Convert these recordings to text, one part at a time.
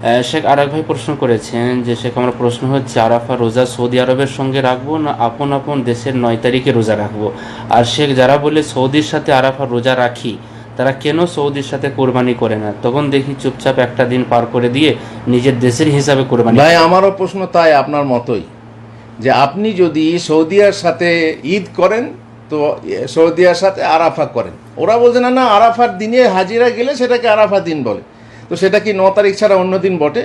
শেখ আরেক ভাই প্রশ্ন করেছেন যে শেখ আমার প্রশ্ন হচ্ছে আরাফা রোজা সৌদি আরবের সঙ্গে রাখব না আপন আপন দেশের নয় তারিখে রোজা রাখব? আর শেখ যারা বলে সৌদির সাথে আরাফা রোজা রাখি তারা কেন সৌদির সাথে কোরবানি করে না? তখন দেখি চুপচাপ একটা দিন পার করে দিয়ে নিজের দেশের হিসাবে কোরবানি ভাই আমারও প্রশ্ন তাই আপনার মতোই। যে আপনি যদি সৌদিয়ার সাথে ঈদ করেন তো সৌদিয়ার সাথে আরাফা করেন। ওরা বলছে না না আরাফার দিনে হাজিরা গেলে সেটাকে আরাফা দিন বলে। তো সেটা কি ন তারিখ ছাড়া অন্য দিন বটে?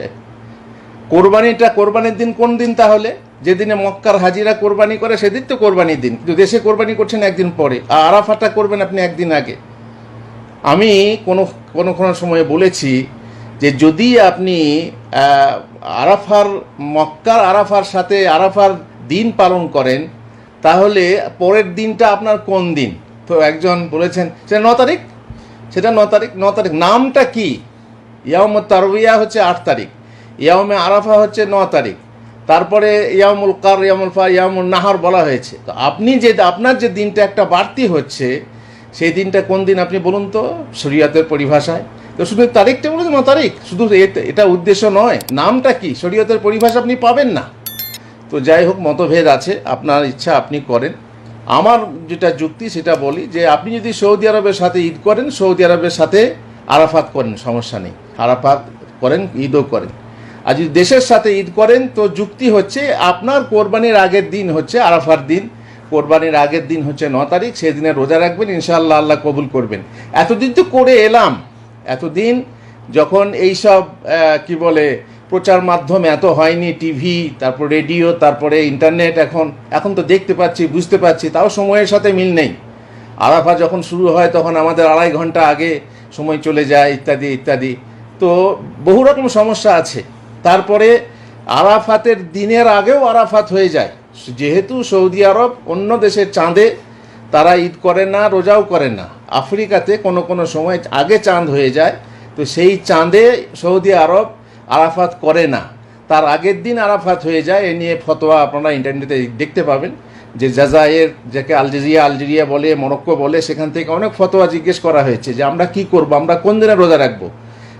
কোরবানিটা কোরবানির দিন কোন দিন তাহলে? যেদিনে মক্কার হাজিরা কোরবানি করে, সেদিন তো কোরবানির দিন। কিন্তু দেশে কোরবানি করছেন একদিন পরে, আর আরাফাটা করবেন আপনি একদিন আগে। আমি কোনো কোনো কোনো সময় বলেছি যে যদি আপনি আরাফার, মক্কার আরাফার সাথে আরাফার দিন পালন করেন, তাহলে পরের দিনটা আপনার কোন দিন? তো একজন বলেছেন, সেটা ন তারিখ? সেটা ন তারিখ ন তারিখ। নামটা কি? ইয়াম তারবিয়া হচ্ছে আট তারিখ ইয়ামে আরাফা হচ্ছে ন তারিখ, তারপরে ইয়ামুল কার ইয়ামুল ফা ইয়ামুল নাহার বলা হয়েছে। তো আপনি যে, আপনার যে দিনটা একটা বাড়তি হচ্ছে, সেই দিনটা কোন দিন আপনি বলুন তো? শরীয়তের পরিভাষায়। তো শুধু তারিখটা বলুন, ন তারিখ, শুধু এটা উদ্দেশ্য নয়, নামটা কি? শরীয়তের পরিভাষা আপনি পাবেন না। তো যাই হোক, মতভেদ আছে, আপনার ইচ্ছা আপনি করেন। আমার যেটা যুক্তি, সেটা বলি যে, আপনি যদি সৌদি আরবের সাথে ঈদ করেন, সৌদি আরবের সাথে আরাফাত করেন, সমস্যা নেই। আরাফাত করেন, ঈদও করেন। আর যদি দেশের সাথে ঈদ করেন, তো যুক্তি হচ্ছে আপনার কোরবানির আগের দিন হচ্ছে আরাফার দিন। কোরবানির আগের দিন হচ্ছে ন তারিখ, সেদিনে রোজা রাখবেন, ইনশাআল্লাহ আল্লাহ কবুল করবেন। এতদিন তো করে এলাম। এতদিন যখন এইসব কি বলে, প্রচার মাধ্যম এত হয়নি, টিভি, তারপর রেডিও, তারপরে ইন্টারনেট, এখন এখন তো দেখতে পাচ্ছি, বুঝতে পারছি তাও সময়ের সাথে মিল নেই। আরাফা যখন শুরু হয়, তখন আমাদের আড়াই ঘণ্টা আগে সময় চলে যায়, ইত্যাদি ইত্যাদি। তো বহু রকম সমস্যা আছে। তারপরে আরাফাতের দিনের আগেও আরাফাত হয়ে যায়। যেহেতু সৌদি আরব অন্য দেশের চাঁদে, তারা ঈদ করে না, রোজাও করে না। আফ্রিকাতে কোনো কোনো সময় আগে চাঁদ হয়ে যায়, তো সেই চাঁদে সৌদি আরব আরাফাত করে না। তার আগের দিন আরাফাত হয়ে যায়, এ নিয়ে ফতোয়া আপনারা ইন্টারনেটে দেখতে পাবেন। যে জাজায়ের, যাকে আলজেরিয়া আলজেরিয়া বলে, মরক্কো বলে, সেখান থেকে অনেক ফতোয়া জিজ্ঞেস করা হয়েছে যে আমরা কি করব, আমরা কোন দিনে রোজা রাখব?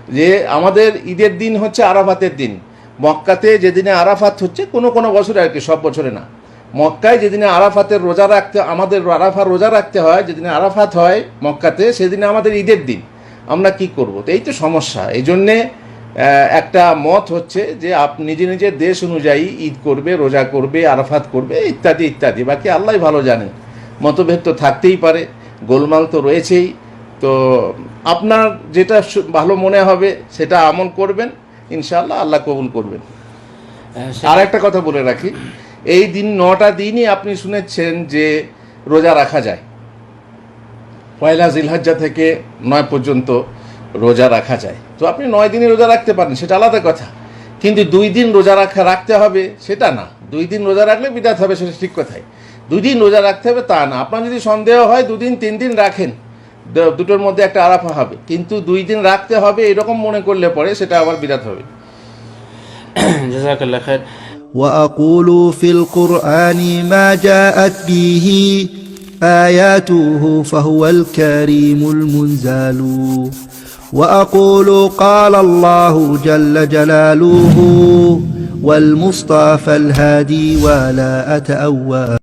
যে আমাদের ঈদের দিন হচ্ছে আরাফাতের দিন। মক্কাতে যেদিনে আরাফাত হচ্ছে, কোনো কোনো বছরে আর কি, সব বছরে না। মক্কায় যেদিনে আরাফাতের রোজা রাখতে, আমাদের আরাফার রোজা রাখতে হয়, যেদিনে আরাফাত হয় মক্কাতে, সেদিনে আমাদের ঈদের দিন। আমরা কি করব? তো এই তো সমস্যা। এই জন্যে একটা মত হচ্ছে যে আপ, নিজে নিজের দেশ অনুযায়ী ঈদ করবে, রোজা করবে, আরাফাত করবে, ইত্যাদি ইত্যাদি। বাকি আল্লাহ ভালো জানেন মতভেদ তো থাকতেই পারে। গোলমাল তো রয়েছেই। তো আপনার যেটা ভালো মনে হবে সেটা আমল করবেন ইনশাআল্লাহ আল্লাহ কবুল করবেন। আহ, আর একটা কথা বলে রাখি এই দিন নটা দিনই আপনি শুনেছেন যে রোজা রাখা যায়। পয়লা জিলহজ্জা থেকে নয় পর্যন্ত রোজা রাখা যায়। তো আপনি নয় দিনই রোজা রাখতে পারেন সেটা আলাদা কথা। কিন্তু দুই দিন রোজা রাখা রাখতে হবে সেটা না। দুই দিন রোজা রাখলে বিদাত হবে সেটা ঠিক কথাই। দুই দিন রোজা রাখতে হবে তা না। আপনার যদি সন্দেহ হয় দুদিন তিন দিন রাখেন। দুটোর মধ্যে একটা আরাফা হবে কিন্তু দুই দিন রাখতে হবে এরকম মনে করলে পরে সেটা আবার বিরাট হবে জাজাকাল্লাহ খায়ের وأقول في القرآن ما جاءت به آياته فهو الكريم المنزال وأقول قال الله جل جلاله والمصطفى الهادي ولا أتأوى